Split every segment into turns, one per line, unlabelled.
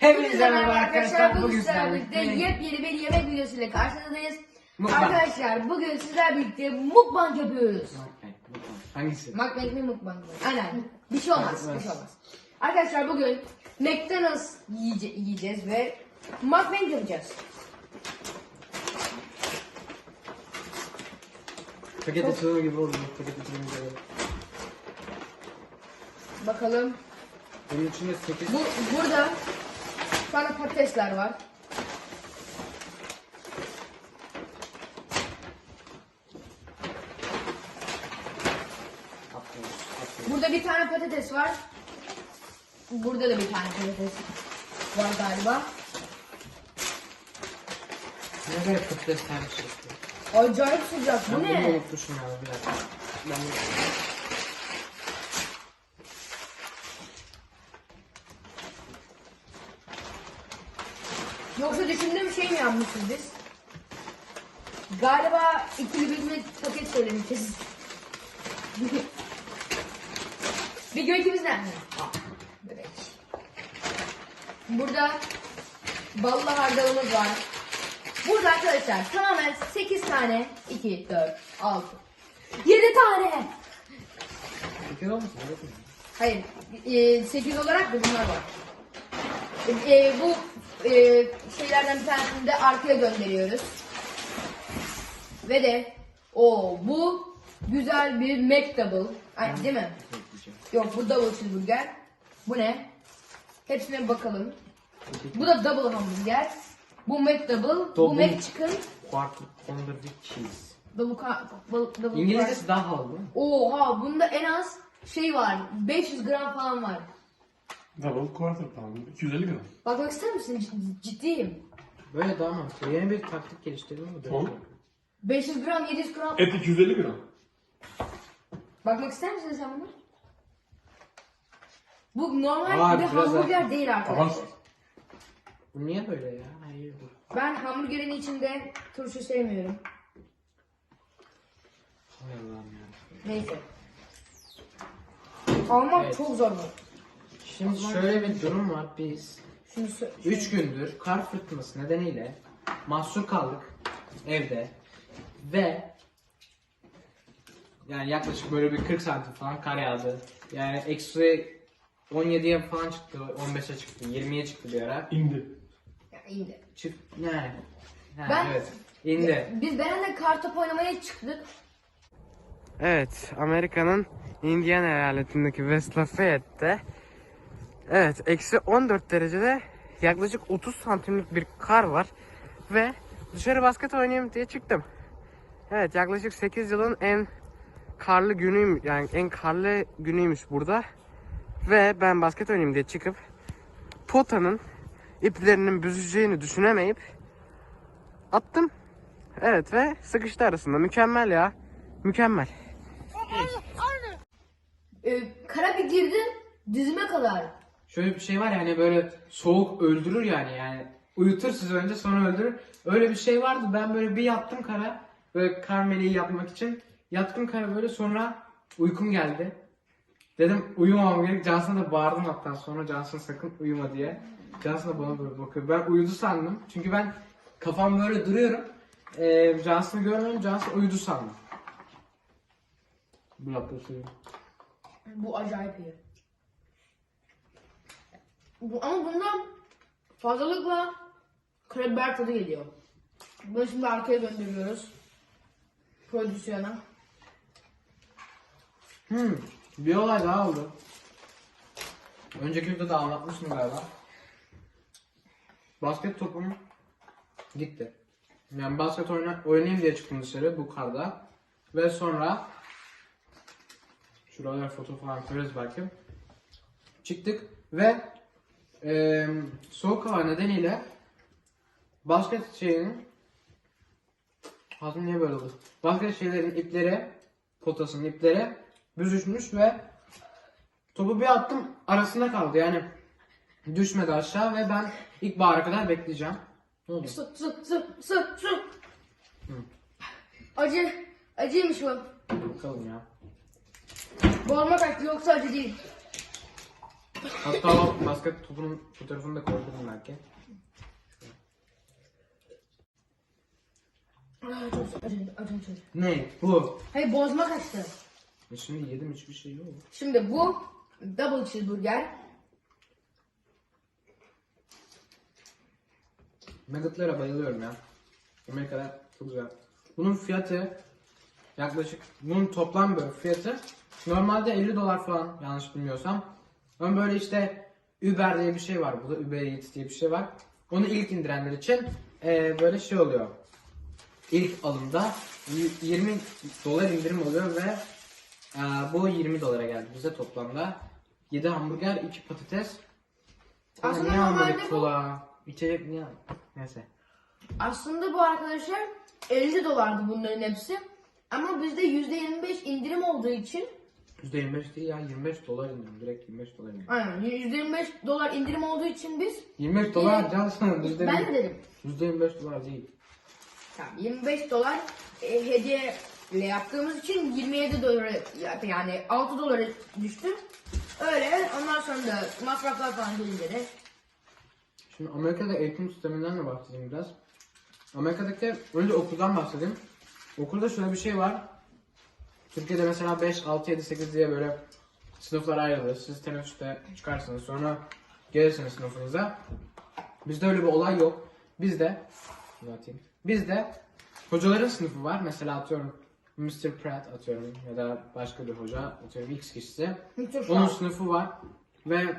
Hepinize merhaba arkadaşlar.
Bugün
sizlerle birlikte yepyeni bir yemek videosuyla karşınızdayız.
Mukbang.
Arkadaşlar bugün sizlerle birlikte mukbang yapıyoruz.
Hangisi?
Mukbang mi mukbang mı? Aynen. Bir şey olmaz. Bir şey olmaz. Arkadaşlar bugün McDonald's yiyece- yiyeceğiz ve mukbang yapacağız.
Paket açılımı gibi oldu. Paket açılımı gibi.
Bakalım.
Bunun içinde 8
Bu burada sana patatesler var. Burada bir tane patates var. Burada da bir tane patates var galiba.
Ne böyle patates tane yapıyor.
Acayip sıcak. Bu
Ben bunu
ne?
unutmuşum dakika. Ben
Yoksa düşündüğüm şey mi yapmışız biz? Galiba ikili bir paket söylemişiz. bir gün ikimiz ne? Aa, Bebek. Burada ballı hardalımız var. Burada arkadaşlar tamamen 8 tane 2, 4, 6, 7 tane.
Evet mi?
Hayır, e, 8 olarak da bunlar var. E, e, bu e, şeylerden bir tanesini de arkaya gönderiyoruz. Ve de o bu güzel bir McDouble. Ay, değil mi? Yok bu double cheeseburger. Bu ne? Hepsine bakalım. Bu da double hamburger. Bu McDouble. Bu
Double.
McChicken.
Quarter pounder with cheese.
Double, ka- double, double
İngilizcesi daha havalı?
Oha bunda en az şey var. 500 gram falan var.
Double quarter pound. 250 gram.
Bakmak ister misin? C- ciddiyim.
Böyle daha mantıklı. Yeni bir taktik geliştirdim mi?
Tamam.
500 gram, 700 gram.
Et 250 gram.
Bakmak ister misin sen bunu? Bu normal
Var,
bir
biraz
hamburger değil arkadaşlar.
Bu niye böyle ya? Hayır.
Ben hamburgerin içinde turşu sevmiyorum.
Hay Allah'ım ya.
Neyse. Almak
Evet.
çok zor bu.
Şimdi şöyle bir durum var. Biz
sö-
3 gündür kar fırtınası nedeniyle mahsur kaldık evde ve yani yaklaşık böyle bir 40 santim falan kar yağdı. Yani eksi 17'ye falan çıktı, 15'e çıktı, 20'ye çıktı bir ara.
İndi.
Ya, indi.
Çık yani. Ha,
Ben-
evet. İndi.
Biz Beren'le kartop oynamaya çıktık.
Evet, Amerika'nın Indiana eyaletindeki West Lafayette'de Evet, eksi 14 derecede yaklaşık 30 santimlik bir kar var ve dışarı basket oynayayım diye çıktım. Evet, yaklaşık 8 yılın en karlı günüyüm yani en karlı günüymüş burada. Ve ben basket oynayayım diye çıkıp potanın iplerinin büzeceğini düşünemeyip attım. Evet ve sıkıştı arasında. Mükemmel ya. Mükemmel.
Ee, kara bir girdim dizime kadar.
Şöyle bir şey var yani böyle soğuk öldürür yani yani uyutur sizi önce sonra öldürür. Öyle bir şey vardı ben böyle bir yattım kara böyle kar meleği yapmak için. Yattım kara böyle sonra uykum geldi. Dedim uyumamam gerek. Johnson'a da bağırdım hatta sonra Johnson sakın uyuma diye. Johnson da bana böyle bakıyor. Ben uyudu sandım. Çünkü ben kafam böyle duruyorum. Ee, Johnson'ı görmedim. Johnson uyudu sandım. Bu yapıyorsun.
Bu acayip iyi. Bu, ama bundan fazlalıkla karabiber tadı geliyor. Bunu şimdi arkaya gönderiyoruz. Prodüksiyona.
Hmm, bir olay daha oldu. Önceki videoda anlatmıştım galiba. Basket topum gitti. Yani basket oyna, oynayayım diye çıktım dışarı bu karda. Ve sonra şuralara foto falan koyarız belki. Çıktık ve eee soğuk hava nedeniyle basket şeyinin Hazım niye böyle oldu? Basket şeylerin ipleri, potasının ipleri büzüşmüş ve topu bir attım arasında kaldı yani düşmedi aşağı ve ben ilk bahara kadar bekleyeceğim. Ne oldu?
Su, su, su, su, su. Acı, acıymış bu.
Bakalım ya.
Boğulma kaçtı yoksa acı değil.
Hatta o basket topunun fotoğrafını da koydum belki.
Aa, çok.
Ne? Bu.
Hayır bozma kaçtı.
E Şimdi yedim hiçbir şey yok.
Şimdi bu double cheeseburger.
Nuggetlara bayılıyorum ya. Amerika'da çok güzel. Bunun fiyatı yaklaşık bunun toplam böyle fiyatı normalde 50 dolar falan yanlış bilmiyorsam. Ama böyle işte Uber diye bir şey var. Burada Uber Eats diye bir şey var. Onu ilk indirenler için eee, böyle şey oluyor. İlk alımda y- 20 dolar indirim oluyor ve eee, bu 20 dolara geldi bize toplamda. 7 hamburger, 2 patates.
Aslında
niye almadık
normalde bu-
kola? İçecek niye? Neyse.
Aslında bu arkadaşlar 50 dolardı bunların hepsi. Ama bizde %25 indirim olduğu için
%25 değil ya 25 dolar indirim. Direkt 25 dolar indirim.
aynen %25 dolar indirim olduğu için biz
25 dolar cansın.
ben de dedim.
%25 dolar değil.
Tamam, 25 dolar e, hediyeyle yaptığımız için 27 dolara yani 6 dolara düştü. Öyle ondan sonra da masraflar falan gelince de
Şimdi Amerika'da eğitim sisteminden de bahsedeyim biraz. Amerika'daki önce okuldan bahsedeyim. Okulda şöyle bir şey var. Türkiye'de mesela 5, 6, 7, 8 diye böyle sınıflar ayrılır. Siz teneffüste çıkarsınız sonra gelirsiniz sınıfınıza. Bizde öyle bir olay yok. Bizde Uzatayım. Bizde hocaların sınıfı var. Mesela atıyorum Mr. Pratt atıyorum ya da başka bir hoca atıyorum X kişisi. Onun sınıfı var ve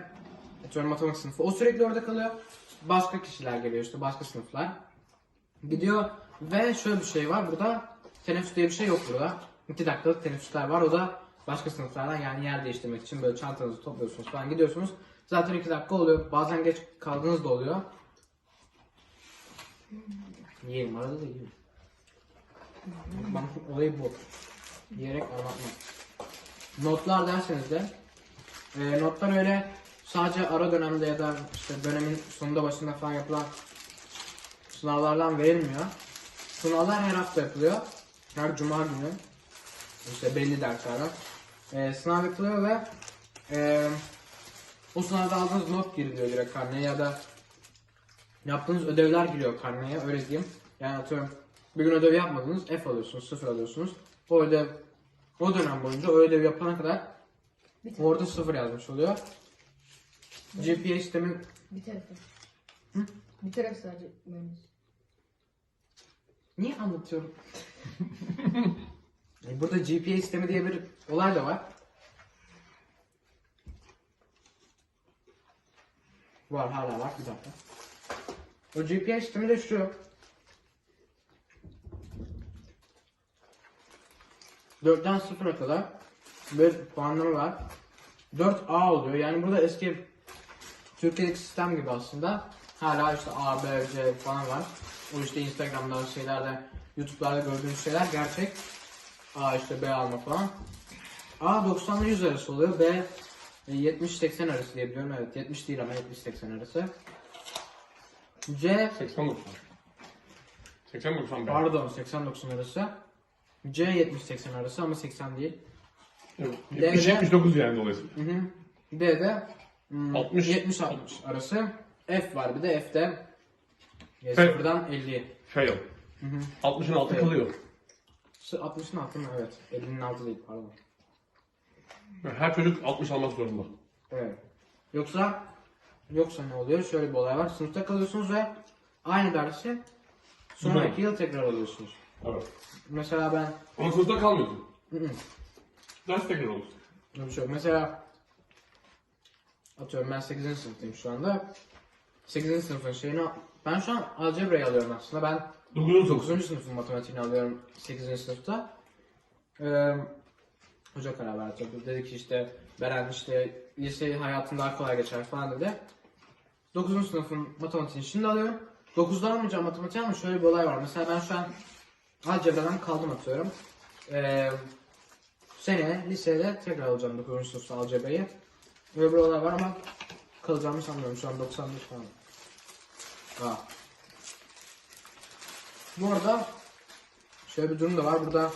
atıyorum matematik sınıfı. O sürekli orada kalıyor. Başka kişiler geliyor işte başka sınıflar. Gidiyor ve şöyle bir şey var burada teneffüs diye bir şey yok burada. 2 dakikalık teneffüsler var o da başka sınıflardan yani yer değiştirmek için böyle çantanızı topluyorsunuz falan gidiyorsunuz. Zaten 2 dakika oluyor. Bazen geç kaldığınız da oluyor. Yiyelim arada da yiyelim. Ben olayı bu. Yiyerek anlatmak. Notlar derseniz de e, notlar öyle sadece ara dönemde ya da işte dönemin sonunda başında falan yapılan sınavlardan verilmiyor. Sınavlar her hafta yapılıyor. Her cuma günü. İşte belli derslerden. E, sınav yapılıyor ve e, o sınavda aldığınız not giriliyor direkt karneye ya da yaptığınız ödevler giriyor karneye öyle diyeyim. Yani atıyorum bir gün ödev yapmadınız F alıyorsunuz, sıfır alıyorsunuz. O ödev o dönem boyunca o ödev yapana kadar orada sıfır yazmış oluyor. GPA sistemi
Bir tarafı. Bir tarafı sadece mühendis.
niye anlatıyorum? E, Burada GPA sistemi diye bir olay da var. Var hala var bir dakika. O GPA sistemi de şu. 4'ten 0'a kadar bir puanlama var. 4A oluyor. Yani burada eski Türkiye'deki sistem gibi aslında. Hala işte A, B, C falan var. O işte Instagram'da şeylerde, YouTube'larda gördüğünüz şeyler gerçek. A işte B alma falan. A 90 ile 100 arası oluyor. B 70-80 arası diye biliyorum. Evet 70 değil ama 70-80 arası. C
80 90. 80 90 ben.
pardon 80-90 arası. C 70-80 arası ama 80 değil.
Evet.
D-
70 79 yani dolayısıyla.
Hı hı. D de hmm,
60.
70-60 arası. F var bir de F'de e,
F.
0'dan 50'ye.
Fail.
Hı hı.
60'ın altı
Evet.
kalıyor.
Sı- 60'ın altı mı? Evet. 50'nin altı değil pardon.
Her çocuk 60 almak zorunda.
Evet. Yoksa yoksa ne oluyor? Şöyle bir olay var. Sınıfta kalıyorsunuz ve aynı dersi sonraki yıl tekrar alıyorsunuz.
Evet.
Mesela ben
Ama sınıfta kalmıyorsun.
Hı hı.
Ders tekrar olur.
Öyle bir şey yok. Mesela atıyorum ben 8. sınıftayım şu anda. 8. sınıfın şeyini ben şu an algebrayı alıyorum aslında. Ben
9. sınıf.
9. sınıfın matematiğini alıyorum 8. sınıfta. Ee, hoca karar verdi. Dedi ki işte Beren işte lise hayatın daha kolay geçer falan dedi. 9. sınıfın matematiğini şimdi alıyorum. 9'da almayacağım matematiği ama şöyle bir olay var. Mesela ben şu an algebradan kaldım atıyorum. Ee, seneye lisede tekrar alacağım 9. sınıfta algebrayı. Böyle bir olay var ama kalacağımı sanmıyorum. Şu an 95 falan. Aa. Bu arada şöyle bir durum da var. Burada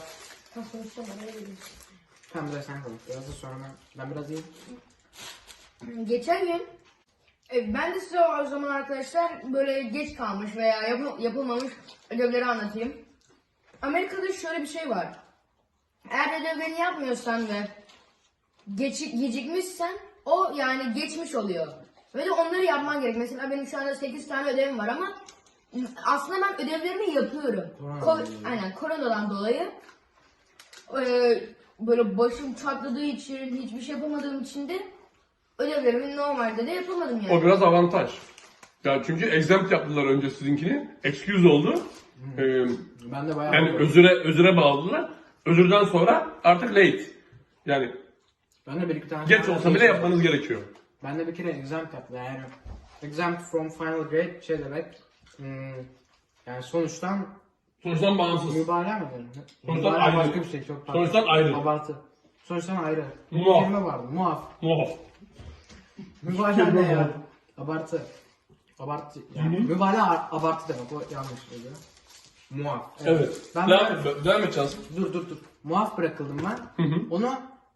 hem de sen konuş. Biraz da sonra ben, ben biraz yiyeyim.
Geçen gün e, ben de size o zaman arkadaşlar böyle geç kalmış veya yapı- yapılmamış ödevleri anlatayım. Amerika'da şöyle bir şey var. Eğer ödevlerini yapmıyorsan ve geç, gecikmişsen o yani geçmiş oluyor. Ve de onları yapman gerek. Mesela benim şu anda 8 tane ödevim var ama aslında ben ödevlerimi yapıyorum.
Korona
Ko-
dolayı.
aynen koronadan dolayı e, böyle başım çatladığı için hiçbir şey yapamadığım için de ödevlerimi normalde de yapamadım yani.
O biraz avantaj. Ya çünkü exempt yaptılar önce sizinkini. Excuse oldu. Ee,
Ben de bayağı
yani özüre özüre bağladılar. Özürden sonra artık late. Yani
ben de bir iki tane
geç olsa bile yapmanız gerekiyor.
Ben de bir kere exempt yaptım yani exempt from final grade şey demek hmm, yani sonuçtan
Sonuçtan bağımsız.
mübalağa mı denir?
Sonuçtan
Mübalağa
ayrı.
başka bir şey çok farklı.
Sonuçtan ayrı.
Abartı. Sonuçtan ayrı.
Muaf.
Kelime vardı. Muaf.
Muaf.
Mübalağa ne ya? Abartı. Abartı. Yani mübalağa abartı demek. O yanlış oluyor. Muaf.
Evet.
Ben
devam, et, devam et.
Dur dur dur. Muaf bırakıldım ben.
Hı hı.
Onu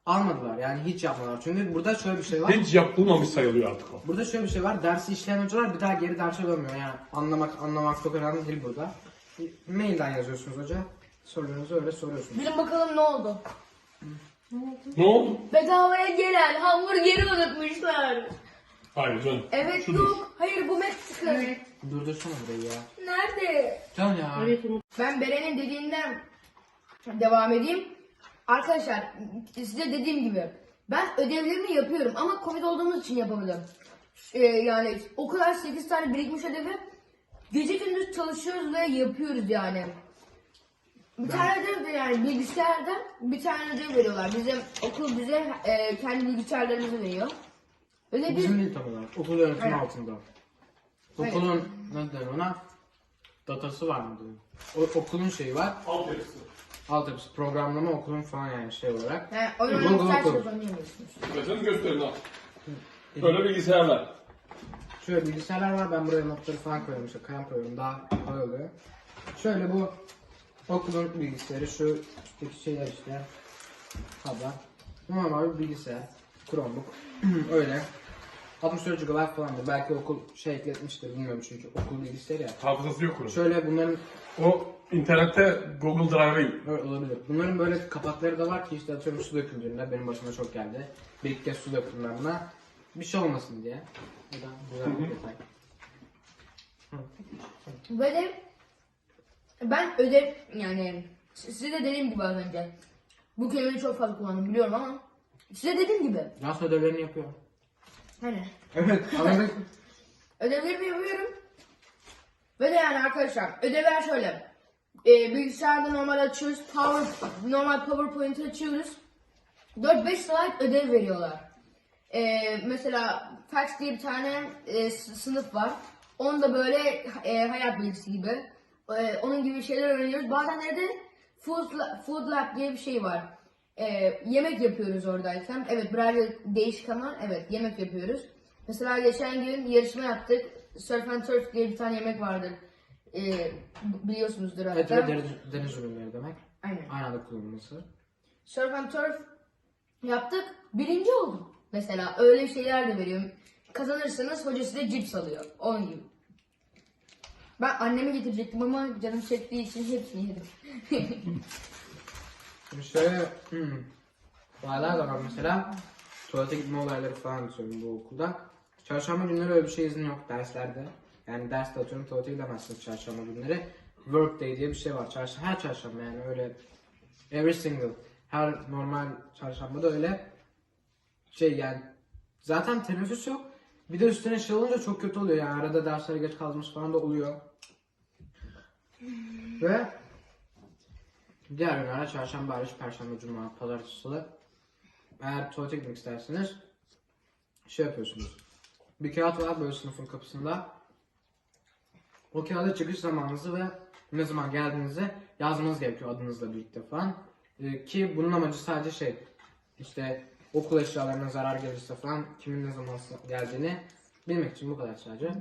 almadılar. Yani hiç yapmadılar. Çünkü burada şöyle bir şey var.
Hiç yapılmamış sayılıyor artık o.
Burada şöyle bir şey var. Dersi işleyen hocalar bir daha geri derse dönmüyor. Yani anlamak anlamak çok önemli değil burada. Mailden yazıyorsunuz hoca. Sorularınızı öyle soruyorsunuz.
Bilin bakalım ne oldu?
Ne oldu?
Bedavaya gelen hamburgeri unutmuşlar.
Hayır canım.
Evet
Şudur.
yok. Hayır bu Meksika.
Durdursana burayı ya.
Nerede?
Can ya.
Ben Beren'in dediğinden devam edeyim. Arkadaşlar size dediğim gibi ben ödevlerimi yapıyorum ama Covid olduğumuz için yapamadım. Ee, yani o kadar 8 tane birikmiş ödevi gece gündüz çalışıyoruz ve yapıyoruz yani. Bir tane ödev de yani bilgisayarda bir tane ödev veriyorlar. Bize okul bize e, kendi bilgisayarlarımızı veriyor. Öyle bir
Bizim değil tam olarak. Okul yönetimi
Evet.
altında. Okulun ne denir ona? Datası var mı diyeyim? O, okulun şeyi var.
Altyapısı.
Altyapısı programlama okulun falan yani şey olarak.
yani oyun
Google
oynamak
okul.
oynayamıyorsunuz.
Mesela gösterin al. Böyle bilgisayarlar.
Şöyle bilgisayarlar var ben buraya notları falan koyuyorum işte kalem koyuyorum daha kolay oluyor. Şöyle bu okulun bilgisayarı şu üstteki şeyler işte tablet. Normal bir bilgisayar. Chromebook. Öyle. 64 GB falandır. Belki okul şey ekletmiştir bilmiyorum çünkü okul bilgisayarı ya.
Hafızası yok onun.
Şöyle bunların
O internette Google Drive'a
olabilir. Bunların böyle kapakları da var ki işte atıyorum su döküldüğünde benim başıma çok geldi. Bir iki kez su döktüm ben buna. Bir şey olmasın diye. Bu da güzel bir detay.
De ben ödev yani size de dediğim gibi az önce bu kelimeyi çok fazla kullandım biliyorum ama size dediğim gibi
Nasıl ödevlerini yapıyor?
hani
Evet anladık.
ödevlerimi yapıyorum ve de yani arkadaşlar ödevler şöyle e, bilgisayarda normal açıyoruz power normal powerpoint açıyoruz. 4-5 slide ödev veriyorlar. E, mesela fax diye bir tane e, sınıf var. Onda böyle e, hayat bilgisi gibi. E, onun gibi şeyler öğreniyoruz. Bazen de food, food lab diye bir şey var. E, yemek yapıyoruz oradayken. Evet biraz değişik ama evet yemek yapıyoruz. Mesela geçen gün yarışma yaptık. Surf and turf diye bir tane yemek vardır e, biliyorsunuzdur hatta
ve deniz, deniz ürünleri demek.
aynen
Aynı anda kullanılması.
surf and turf yaptık. Birinci oldum. Mesela öyle şeyler de veriyorum. Kazanırsanız hoca size cips alıyor. Onun gibi. Ben anneme getirecektim ama canım çektiği için hepsini yedim.
Şöyle hmm, olaylar da var mesela. Tuvalete gitme olayları falan söyleyeyim bu okulda. Çarşamba günleri öyle bir şey izin yok derslerde. Yani derste atıyorum tuvalete gidemezsiniz çarşamba günleri. Work day diye bir şey var. Çarşamba, her çarşamba yani öyle every single her normal çarşambada öyle şey yani zaten teneffüs yok. Bir de üstüne şey olunca çok kötü oluyor yani arada derslere geç kaldığımız falan da oluyor. Ve diğer günlerde çarşamba hariç perşembe, cuma, pazartesi, salı eğer tuvalete gitmek isterseniz şey yapıyorsunuz. Bir kağıt var böyle sınıfın kapısında. O kağıda çıkış zamanınızı ve ne zaman geldiğinizi yazmanız gerekiyor adınızla birlikte falan. Ee, ki bunun amacı sadece şey işte okul eşyalarına zarar gelirse falan kimin ne zaman geldiğini bilmek için bu kadar sadece.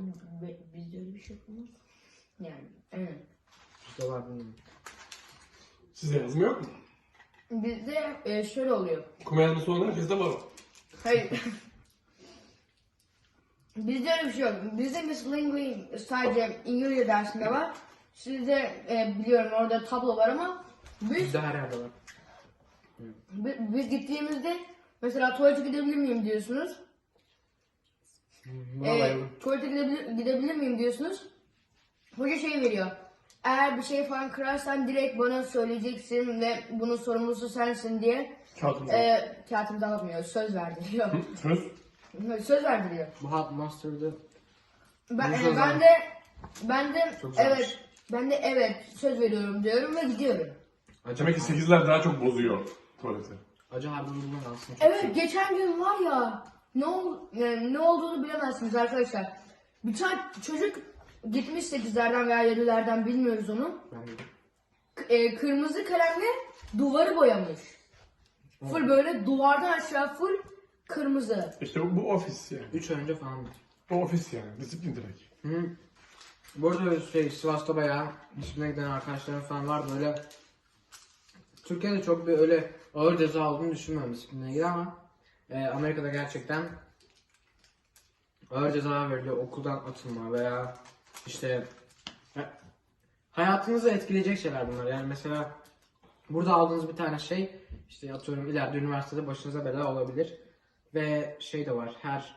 Bizde öyle bir şey yapamaz. Yani evet.
İşte var bilmiyorum.
Size yazma yok mu?
Bizde e, şöyle oluyor.
Okuma yazması olan herkeste var.
Hayır. Bizde öyle bir şey yok. Bizde Miss Linguine sadece İngilizce dersinde var. Sizde e, biliyorum orada tablo var ama biz,
Bizde her yerde var.
bi- biz gittiğimizde mesela tuvalete gidebilir miyim diyorsunuz.
Buna
E,
bayıldım.
tuvalete gidebilir, gidebilir miyim diyorsunuz. Hoca şey veriyor. Eğer bir şey falan kırarsan direkt bana söyleyeceksin ve bunun sorumlusu sensin diye
Kağıtımız
e, kağıtımda almıyor. Söz verdiriyor.
Söz.
Söz verdiriyor.
Bu Hot Mustard'ı
Ben,
Güzel
e, ben de ben de
Çok güzelmiş.
evet ben de evet söz veriyorum diyorum ve gidiyorum.
Demek ki 8'ler daha çok bozuyor tuvaleti.
acı harbi bulman aslında.
Evet
şey.
geçen gün var ya ne ol, e, ne olduğunu bilemezsiniz arkadaşlar. Bir tane çocuk gitmiş 8'lerden veya 7'lerden bilmiyoruz onu.
Ben de.
K- e, kırmızı kalemle duvarı boyamış. Full böyle duvardan aşağı full kırmızı.
İşte bu, bu ofis yani.
3 ay önce falan.
Bu ofis yani. Disiplin direkt.
Hı. Bu arada şey, Sivas'ta bayağı disipline giden arkadaşlarım falan var böyle. Türkiye'de çok bir öyle ağır ceza olduğunu düşünmüyorum disipline ilgili ama e, Amerika'da gerçekten ağır ceza veriliyor. Okuldan atılma veya işte e, hayatınızı etkileyecek şeyler bunlar. Yani mesela burada aldığınız bir tane şey işte atıyorum ileride üniversitede başınıza bela olabilir. Ve şey de var her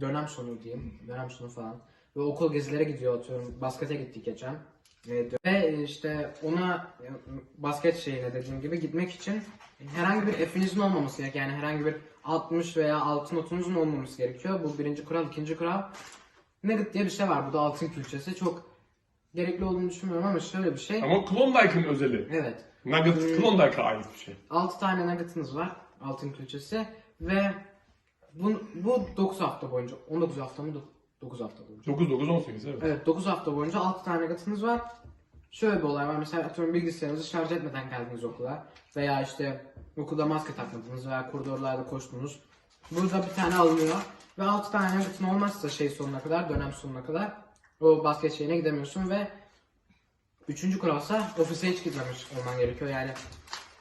dönem sonu diyeyim. Dönem sonu falan. Ve okul gezilere gidiyor atıyorum. Baskete gittik geçen. Ve, işte ona basket şeyine dediğim gibi gitmek için herhangi bir F'inizin olmaması gerekiyor. Yani herhangi bir 60 veya altın notunuzun olmaması gerekiyor. Bu birinci kural. ikinci kural Nugget diye bir şey var. Bu da altın külçesi. Çok gerekli olduğunu düşünmüyorum ama şöyle bir şey.
Ama Klondike'ın özeli.
Evet.
Nugget Klondike'a ait bir şey.
6 tane nugget'ınız var. Altın külçesi. Ve bu, bu 9 hafta boyunca. 19 hafta mı? 9 hafta boyunca.
9 9 18 evet.
Evet 9 hafta boyunca 6 tane nugget'ınız var. Şöyle bir olay var. Mesela atıyorum bilgisayarınızı şarj etmeden geldiniz okula. Veya işte okulda maske takmadınız veya koridorlarda koştunuz. Burada bir tane alınıyor. Ve 6 tane nugget'ın olmazsa şey sonuna kadar, dönem sonuna kadar o basket şeyine gidemiyorsun ve Üçüncü kuralsa ofise hiç gitmemiş olman gerekiyor. Yani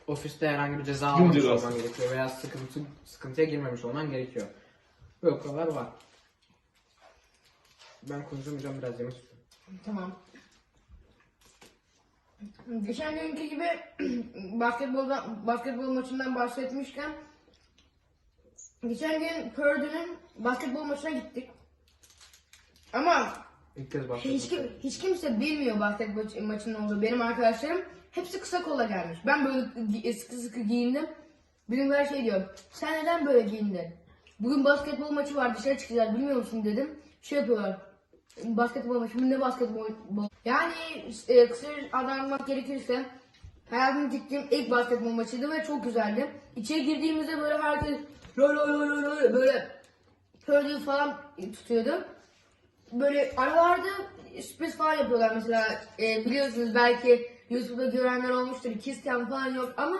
ofiste herhangi bir ceza almamış
cezası.
olman gerekiyor veya sıkıntı sıkıntıya girmemiş olman gerekiyor. Böyle kurallar var. Ben konuşamayacağım biraz yemek istiyorum.
Tamam. Geçen günkü gibi basketboldan basketbol maçından bahsetmişken geçen gün Purdue'nun basketbol maçına gittik. Ama
İlk kez bahsettim.
hiç, kim- hiç kimse bilmiyor basketbol maç- maçının olduğu. Benim arkadaşlarım hepsi kısa kolla gelmiş. Ben böyle sıkı sıkı giyindim. Bizimkiler şey diyor. Sen neden böyle giyindin? Bugün basketbol maçı var dışarı çıkacağız bilmiyor musun dedim. Şey yapıyorlar. Basketbol maçı ne basketbol bol- Yani e, kısaca anlatmak gerekirse hayatımda gittiğim ilk basketbol maçıydı ve çok güzeldi. İçeri girdiğimizde böyle herkes lol lol lol lol böyle Purdue falan tutuyordu. Böyle aralarda sürpriz falan yapıyorlar mesela e, biliyorsunuz belki YouTube'da görenler olmuştur kiss cam falan yok ama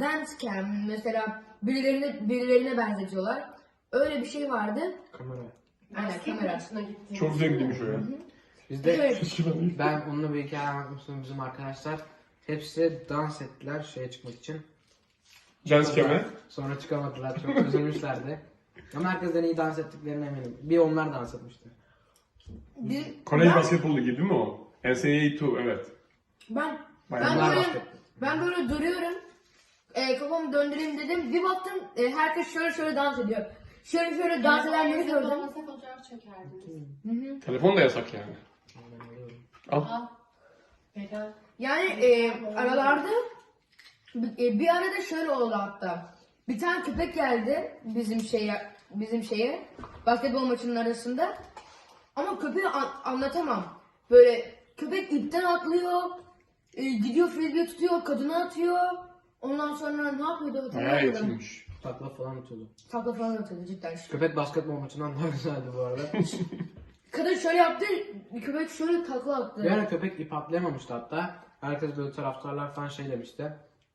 dance cam mesela birilerine birilerine benzetiyorlar. Öyle bir şey vardı.
Kamera.
Aynen kamera.
Çok zevkliymiş o ya.
Bizde
Evet.
Ben de-
ben onunla bir hikaye anlatmıştım bizim arkadaşlar. Hepsi dans ettiler şeye çıkmak için.
Jens Keme.
Sonra çıkamadılar. Çok üzülmüşlerdi. Ama herkesten iyi dans ettiklerine eminim. Bir onlar dans etmişti.
Biz,
Kolej basketbolu gibi değil mi o? NCAA 2 evet.
Ben, ben böyle,
basketbol.
ben böyle duruyorum. E, kafamı döndüreyim dedim. Bir baktım e, herkes şöyle şöyle dans ediyor. Şöyle şöyle dans edenleri gördüm.
Fotoğraf çekerdiniz.
Telefon da yasak yani. Al.
Al. Neden?
Yani e, aralarda e, bir arada şöyle oldu hatta. Bir tane köpek geldi bizim şeye bizim şeye basketbol maçının arasında. Ama köpeği an- anlatamam. Böyle köpek ipten atlıyor. E, gidiyor frisbee tutuyor, kadına atıyor. Ondan sonra ne yapıyordu
Bayağı
hatırlamıyorum.
eğitimmiş.
Takla falan atıyordu.
Takla falan atıyordu cidden.
Köpek basketbol maçından daha güzeldi bu arada.
Kadın şöyle yaptı, köpek şöyle takla attı.
bir ara köpek ip atlayamamıştı hatta. Herkes böyle taraftarlar falan şey demişti.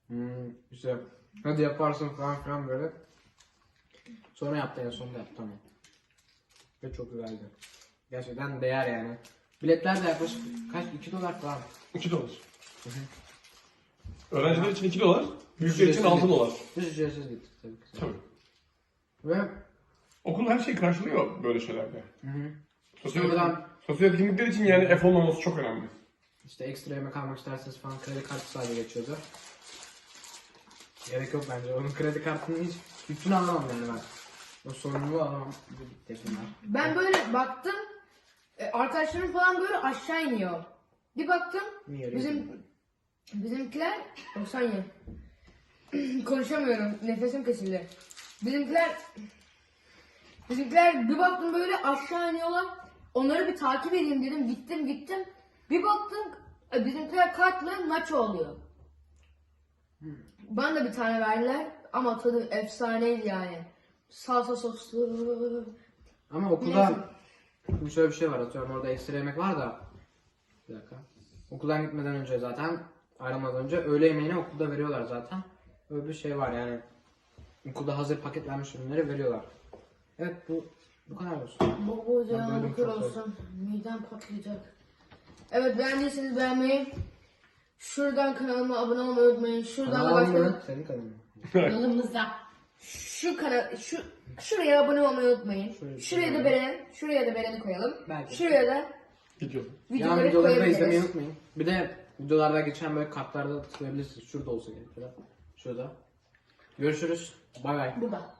Hmm, işte hadi yaparsın falan filan böyle. Sonra yaptı en sonunda yaptı tamam. Ve çok güzeldi. Gerçekten değer yani. Biletler de yaklaşık kaç 2 dolar falan.
2 dolar. Öğrenciler için 2 dolar. Büyükler için 6 dolar.
Biz ücretsiz gittik tabii ki.
Tabii.
Ve
Okul her şeyi karşılıyor böyle şeylerde.
Hı hı.
Sosyal, etkinlikler için yani F olmaması çok önemli.
İşte ekstra yemek almak isterseniz falan kredi kartı sadece geçiyordu. Gerek yok bence. Onun kredi kartını hiç yükünü alamam yani ben. O sorumluluğu alamam. Bu bunlar.
Ben böyle baktım. e, Arkadaşlarım falan böyle aşağı iniyor. Bir baktım.
Niye öyle
Bizim bizimkiler 90 yıl. Konuşamıyorum. Nefesim kesildi. Bizimkiler bizimkiler bir baktım böyle aşağı iniyorlar. Onları bir takip edeyim dedim. Gittim gittim. Bir baktım e, bizimkiler kartla naço oluyor. Bana da bir tane verdiler ama tadı efsaneydi yani. Salsa soslu.
Ama okulda şimdi şöyle bir şey var atıyorum orada ekstra yemek var da bir dakika. Okuldan gitmeden önce zaten ayrılmadan önce öğle yemeğini okulda veriyorlar zaten. Öyle bir şey var yani. Okulda hazır paketlenmiş ürünleri veriyorlar. Evet bu bu kadar olsun.
Hocam
böldüm
bakır
çok
olsun. Midem patlayacak. Evet beğendiyseniz beğenmeyi. Şuradan kanalıma abone olmayı unutmayın. Şuradan da başka?
Senin kanalın?
Yanımızda.
şu kanal şu şuraya abone olmayı unutmayın.
Şöyle-
Şuraya da beren, şuraya da bereni koyalım.
Belki.
Şuraya da
Gidiyor.
Yan
videoları
videoları da izlemeyi unutmayın. Bir de videolarda geçen böyle kartlarda tıklayabilirsiniz. Şurada olsa gerek. Şurada. Şurada. Görüşürüz. Bay bay.
Burada.